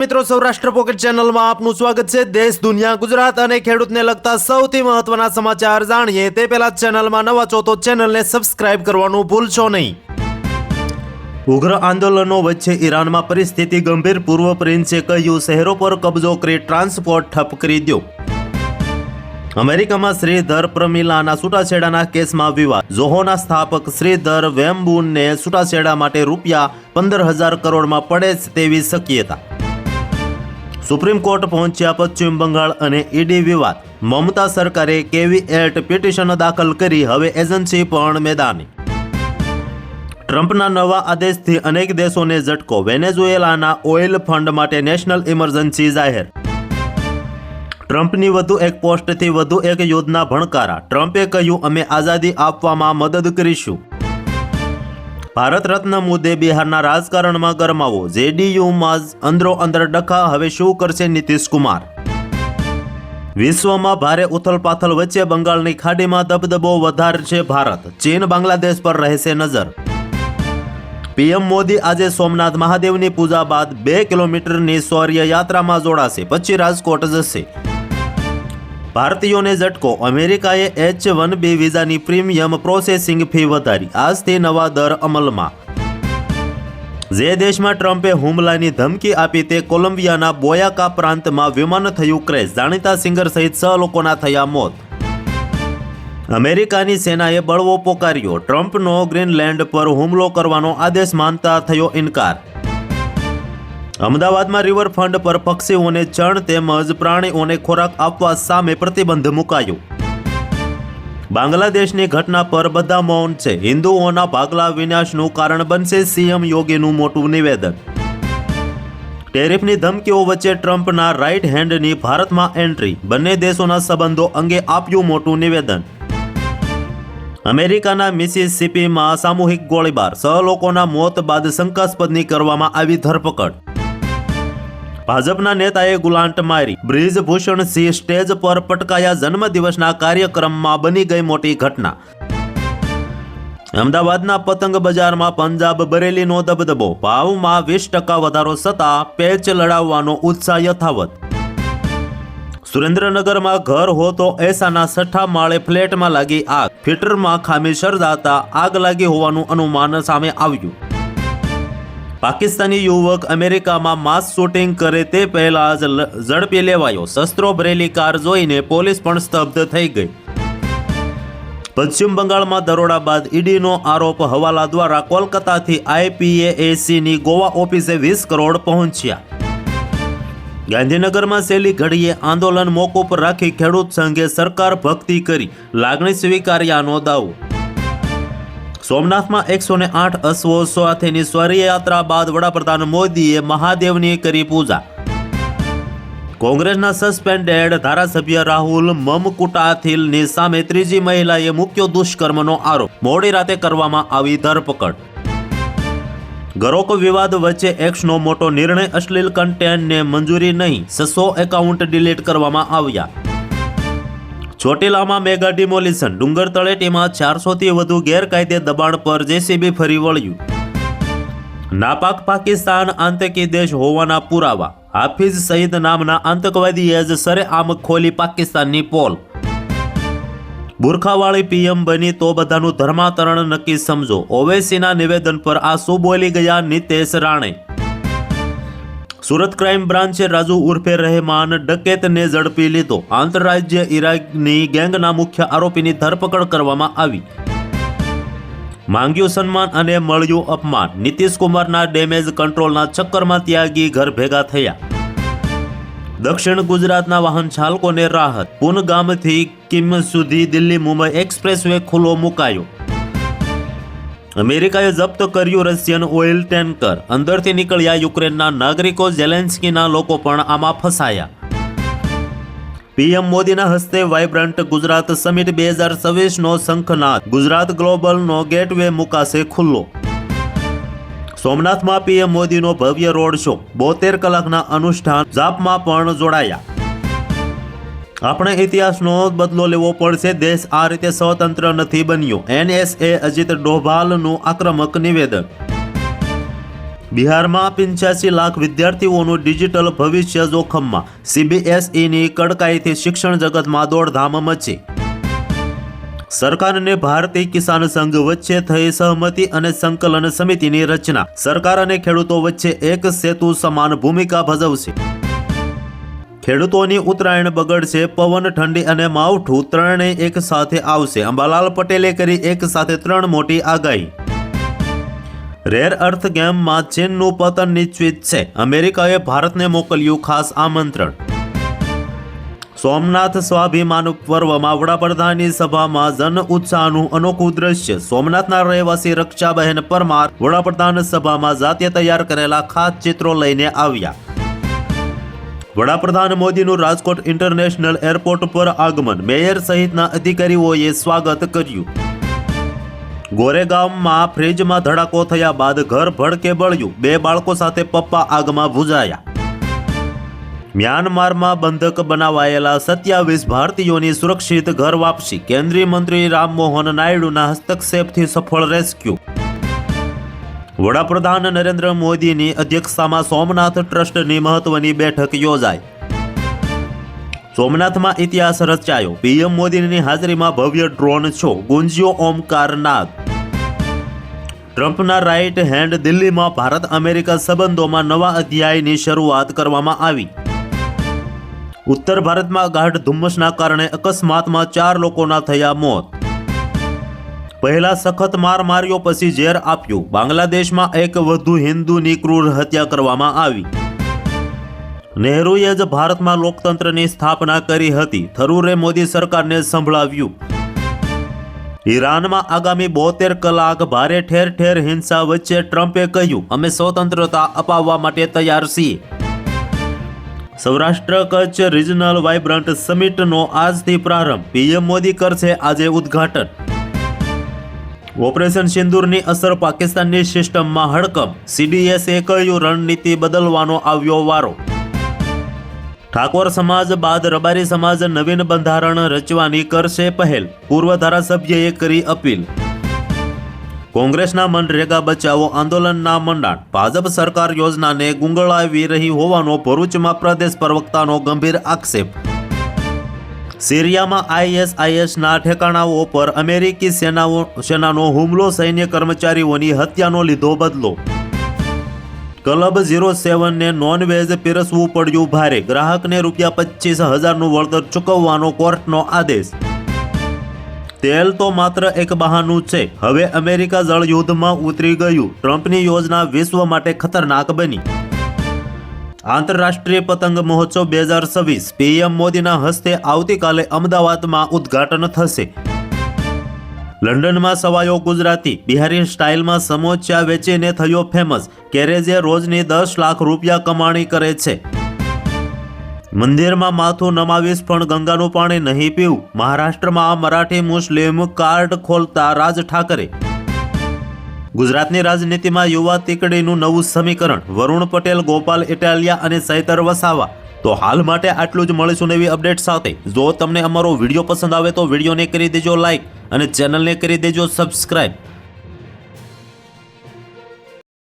મિત્રો, સૌરાષ્ટ્ર પોકેટ ચેનલમાં આપનું સ્વાગત છે. દેશ, દુનિયા, ગુજરાત અને ખેડૂતને લગતા સૌથી મહત્વના સમાચાર જાણીએ તે પહેલા ચેનલમાં નવા તો ચેનલને સબસ્ક્રાઇબ કરવાનું ભૂલશો નહીં. ઉગ્ર આંદોલનો વચ્ચે ઈરાનમાં પરિસ્થિતિ ગંભીર. પૂર્વ પ્રિન્સે કહ્યું, શહેરો પર કબજો કરી ટ્રાન્સપોર્ટ ઠપ કરી દો. અમેરિકામાં શ્રીધર પ્રમિલાના છૂટાછેડાના કેસમાં વિવાદ. ઝોહોના સ્થાપક શ્રીધર વેમ્બુનને છૂટાછેડા માટે રૂપિયા પંદર હજાર કરોડમાં પડે તેવી શક્યતા. સુપ્રીમ કોર્ટ પહોંચ્યા પશ્ચિમ બંગાળ અને ઈડી વિવાદ. મમતા સરકારે કેવી એટ પિટિશન દાખલ કરી હવે એજન્સી પણ મેદાને. ટ્રમ્પના નવા આદેશથી અનેક દેશોને ઝટકો. વેનેઝુએલાના ઓઇલ ફંડ માટે નેશનલ ઇમરજન્સી જાહેર. ટ્રમ્પની વધુ એક પોસ્ટથી વધુ એક યોજના ભણકારા. ટ્રમ્પે કહ્યું, અમે આઝાદી આપવામાં મદદ કરીશું. ભારત રત્ન મુદ્દે બિહારના રાજકારણમાં ગરમાવો. જેડીયુમાં જ અંદરો અંદર ડખા. હવે શું કરશે નીતિશ કુમાર? વિશ્વમાં ભારે ઉથલપાથલ વચ્ચે બંગાળની ખાડીમાં દબદબો વધારશે ભારત. ચીન બાંગ્લાદેશ પર રહેશે નજર. પીએમ મોદી આજે સોમનાથ મહાદેવની પૂજા બાદ બે કિલોમીટરની શૌર્ય યાત્રામાં જોડાશે. પછી રાજકોટ જશે. ભારતીયોને ઝટકો. અમેરિકાએ એચ વન બી વિઝાની પ્રીમિયમ પ્રોસેસિંગ ફી વધારી. આજથી નવા દર અમલમાં. જે દેશમાં ટ્રમ્પે હુમલાની ધમકી આપી તે કોલંબિયાના બોયાકા પ્રાંતમાં વિમાન થયું ક્રેશ. જાણીતા સિંગર સહિત છ લોકોના થયા મોત. અમેરિકાની સેનાએ બળવો પોકાર્યો. ટ્રમ્પનો ગ્રીનલેન્ડ પર હુમલો કરવાનો આદેશ માનતા થયો ઇનકાર. અમદાવાદમાં રિવરફ્રન્ટ પર પક્ષીઓને ચણ તેમજ પ્રાણીઓને ખોરાક આપવા સામે પ્રતિબંધ મુકાયો. બાંગ્લાદેશની ઘટના પર બધા મૌન છે. હિન્દુઓના ભાગલા વિનાશનું કારણ બનશે સીએમ યોગીનું મોટું નિવેદન. ટેરિફની ધમકીઓ વચ્ચે ટ્રમ્પના રાઇટ હેન્ડની ભારતમાં એન્ટ્રી બંને દેશોના સંબંધો અંગે આપ્યું મોટું નિવેદન. અમેરિકાના મિસિસિપીમાં સામૂહિક ગોળીબાર. સહ લોકોના મોત બાદ શંકાસ્પદની કરવામાં આવી ધરપકડ. ભાજપના નેતાએ ગુલાંટ મારી. બ્રિજભૂષણ સિંહ સ્ટેજ પર પટકાયા જન્મદિવસના કાર્યક્રમમાં બની ગઈ મોટી ઘટના. અમદાવાદના પતંગ બજારમાં પંજાબ બરેલીનો દબદબો. ભાવમાં વીસ ટકા વધારો થતાં પેચ લડાવવાનો ઉત્સાહ યથાવત. સુરેન્દ્રનગરમાં ઘર હો તો એસાના છઠ્ઠા માળે ફ્લેટમાં લાગી આગ. ફિટરમાં ખામી સર્જાતા આગ લાગી હોવાનું અનુમાન સામે આવ્યું. પાકિસ્તાની યુવક અમેરિકામાં માસ શૂટિંગ કરે તે પહેલા જ ઝડપી લેવાયો. શસ્ત્રો ભરેલી કાર જોઈને પોલીસ પણ સ્તબ્ધ થઈ ગઈ. પશ્ચિમ બંગાળમાં દરોડા બાદ ઈડીનો આરોપ હવાલા દ્વારા કોલકાતાથી આઈપીએએસીની ગોવા ઓફિસે વીસ કરોડ પહોંચ્યા. ગાંધીનગરમાં છેલ્લી ઘડીએ આંદોલન મોકૂફ રાખી ખેડૂત સંઘે સરકાર ભક્તિ કરી. લાગણી સ્વીકાર્યાનો દાવો. સોમનાથમાં એકસો ને આઠ અશ્વો સાથેની સ્વરયાત્રા બાદ વડાપ્રધાન મોદીએ મહાદેવની કરી પૂજા. કોંગ્રેસના સસ્પેન્ડેડ ધારાસભ્ય રાહુલ મમકુટાથિલની સામે ત્રીજી મહિલાએ મૂક્યો દુષ્કર્મનો આરોપ. મોડી રાતે કરવામાં આવી ધરપકડ. ગરોક વિવાદ વચ્ચે એક્સનો મોટો નિર્ણય, અશ્લીલ કન્ટેન્ટને મંજૂરી નહીં, છસો એકાઉન્ટ ડિલીટ કરવામાં આવ્યા. ચોટીલામાં મેગા ડિમોલિશન. ડુંગર તળેટીમાં ચારસોથી વધુ ગેરકાયદે દબાણ પર જેસીબી ફરી વળ્યું. નાપાક પાકિસ્તાન આતંકી દેશ હોવાના પુરાવા. હાફિઝ સઈદ નામના આતંકવાદીએ જ સરેઆમ ખોલી પાકિસ્તાનની પોલ. બુરખાવાળી પીએમ બની તો બધાનું ધર્માંતરણ નક્કી સમજો. ઓવેસીના નિવેદન પર આ શું બોલી ગયા નિતેશ રાણે. સુરત ક્રાઇમ બ્રાન્ચે રાજુ ઉર્ફે રહેમાન ડકેતને ઝડપી લીધો. આંતરરાજ્ય ઇરાકની ગેંગના મુખ્ય આરોપીની ધરપકડ કરવામાં આવી. માંગ્યું સન્માન અને મળ્યું અપમાન. નીતિશ કુમારના ડેમેજ કંટ્રોલના ચક્કરમાં ત્યાગી ઘર ભેગા થયા. દક્ષિણ ગુજરાતના વાહન ચાલકોને રાહત. પુનગામથી કિમ સુધી દિલ્હી મુંબઈ એક્સપ્રેસ વે ખુલ્લો મુકાયો. અમેરિકાએ જપ્ત કર્યું રશિયન ઓઇલ ટેન્કર. અંદરથી નીકળ્યા યુક્રેનના નાગરિકો ઝેલેન્સ્કીના લોકો પણ આમાં ફસાયા. પીએમ મોદીના હસ્તે વાઇબ્રન્ટ ગુજરાત સમિટ બે હજાર છવ્વીસનો શંખનાદ. ગુજરાત ગ્લોબલનો ગેટવે મુકાશે ખુલ્લો. સોમનાથમાં પીએમ મોદીનો ભવ્ય રોડ શો. બોતેર કલાકના અનુષ્ઠાન જાપમાં પણ જોડાયા. આપણે ઇતિહાસનો બદલો લેવો પડશે. દેશ આ રીતે સ્વતંત્ર નથી બન્યો. એનએસએ અજીત ડોભાલનું આક્રમક નિવેદન. બિહારમાં પંચ્યાસી લાખ વિદ્યાર્થીઓનું ડિજિટલ ભવિષ્ય જોખમમાં. સીબીએસઈની કડકાઈથી શિક્ષણ જગતમાં દોડધામ મચી. સરકાર અને ભારતીય કિસાન સંઘ વચ્ચે થઈ સહમતિ અને સંકલન સમિતિની રચના. સરકાર અને ખેડૂતો વચ્ચે એક સેતુ સમાન ભૂમિકા ભજવશે. ખેડૂતોની ઉત્તરાયણ બગડશે, પવન, ઠંડી અને માવઠું ત્રણેય એક સાથે આવશે. અંબાલાલ પટેલે કરી એક સાથે ત્રણ મોટી આગાહી. રેર અર્થ ગેમમાં ચીનનું પતન નિશ્ચિત છે. અમેરિકાએ ભારતને મોકલ્યું ખાસ આમંત્રણ. સોમનાથ સ્વાભિમાન પર્વમાં વડાપ્રધાનની સભામાં જન ઉત્સાહનું અનોખું દ્રશ્ય. સોમનાથના રહેવાસી રક્ષાબહેન પરમાર વડાપ્રધાન સભામાં જાતે તૈયાર કરેલા ખાસ ચિત્રો લઈને આવ્યા. વડાપ્રધાન મોદીનું રાજકોટ ઇન્ટરનેશનલ એરપોર્ટ પર આગમન. મેયર સહિતના અધિકારીઓએ સ્વાગત કર્યું. ગોરેગામમાં ફ્રીજમાં ધડાકો થયા બાદ ઘર ભડકે બળ્યું. બે બાળકો સાથે પપ્પા આગમાં ભૂજાયા. મ્યાનમારમાં બંધક બનાવાયેલા સત્યાવીસ ભારતીયોની સુરક્ષિત ઘર વાપસી. કેન્દ્રીય મંત્રી રામમોહન નાયડુના હસ્તક્ષેપથી સફળ રેસ્ક્યુ. વડાપ્રધાન નરેન્દ્ર મોદીની અધ્યક્ષતામાં સોમનાથ ટ્રસ્ટની મહત્વની બેઠક યોજાઈ. સોમનાથમાં ઇતિહાસ રચાયો. પીએમ મોદીની હાજરીમાં ભવ્ય ડ્રોન શો. ગુંજ્યો ઓમકાર નાદ. ટ્રમ્પના રાઇટ હેન્ડ દિલ્હીમાં ભારત અમેરિકા સંબંધોમાં નવા અધ્યાયની શરૂઆત કરવામાં આવી. ઉત્તર ભારતમાં ગાઢ ધુમ્મસના કારણે અકસ્માતમાં ચાર લોકોના થયા મોત. પહેલા સખત માર માર્યો પછી ઝેર આપ્યું. બાંગ્લાદેશમાં એક વધુ હિન્દુની ક્રૂર હત્યા કરવામાં આવી. નહેરુએ જ ભારતમાં લોકતંત્રની સ્થાપના કરી હતી. થરૂરે મોદી સરકારને સંભળાવ્યું. ઈરાનમાં આગામી બોતેર કલાક ભારે ઠેર ઠેર હિંસા વચ્ચે ટ્રમ્પે કહ્યું, અમે સ્વતંત્રતા અપાવવા માટે તૈયાર છીએ. સૌરાષ્ટ્ર કચ્છ રિજનલ વાઇબ્રન્ટ સમિટનો આજથી પ્રારંભ. પીએમ મોદી કરશે આજે ઉદ્ઘાટન. ઓપરેશન સિંદૂરની અસર પાકિસ્તાનની સિસ્ટમમાં હડકમ સીડીએસએ કહ્યું, રણનીતિ બદલવાનો આવ્યો વારો. ઠાકોર સમાજ બાદ રબારી સમાજ નવીન બંધારણ રચવાની કરશે પહેલ. પૂર્વ ધારાસભ્યએ કરી અપીલ. કોંગ્રેસના મનરેગા બચાવો આંદોલનના મંડાણ. ભાજપ સરકાર યોજનાને ગુંગળાવી રહી હોવાનો ભરૂચમાં પ્રદેશ પ્રવક્તાનો ગંભીર આક્ષેપ. સિરિયામાં આઈએસઆઈએસના ઠેકાણાઓ પર અમેરિકી સેનાઓ સેનાનો હુમલો, સૈન્ય કર્મચારીઓની હત્યાનો લીધો બદલો. ક્લબ ઝીરો સેવનને નોનવેજ પીરસવું પડ્યું ભારે. ગ્રાહકને રૂપિયા પચીસ હજારનું વળતર ચૂકવવાનો કોર્ટનો આદેશ. તેલ તો માત્ર એક બહાનું છે. હવે અમેરિકા જળયુદ્ધમાં ઉતરી ગયું. ટ્રમ્પની યોજના વિશ્વ માટે ખતરનાક બની. આંતરરાષ્ટ્રીય પતંગ મહોત્સવ બે હજાર છવ્વીસ પીએમ મોદીના હસ્તે આવતીકાલે અમદાવાદમાં ઉદ્ઘાટન થશે. લંડનમાં સવાયો ગુજરાતી, બિહારી સ્ટાઇલમાં સમોચ્યા વેચીને થયો ફેમસ કેરેજે રોજની દસ લાખ રૂપિયા કમાણી કરે છે. મંદિરમાં માથું નમાવીશ પણ ગંગાનું પાણી નહીં પીવું, મહારાષ્ટ્રમાં મરાઠી મુસ્લિમ કાર્ડ ખોલતા રાજ ઠાકરે ગુજરાતની રાજનીતિમાં યુવા તીકડીનું નવું સમીકરણ, વરુણ પટેલ, ગોપાલ ઇટાલિયા અને સૈતર વસાવા. તો હાલ માટે આટલું જ મળીશું નવી અપડેટ સાથે. જો તમને અમારો વીડિયો પસંદ આવે તો વિડીયોને કરી દેજો લાઈક અને ચેનલને કરી દેજો સબસ્ક્રાઈબ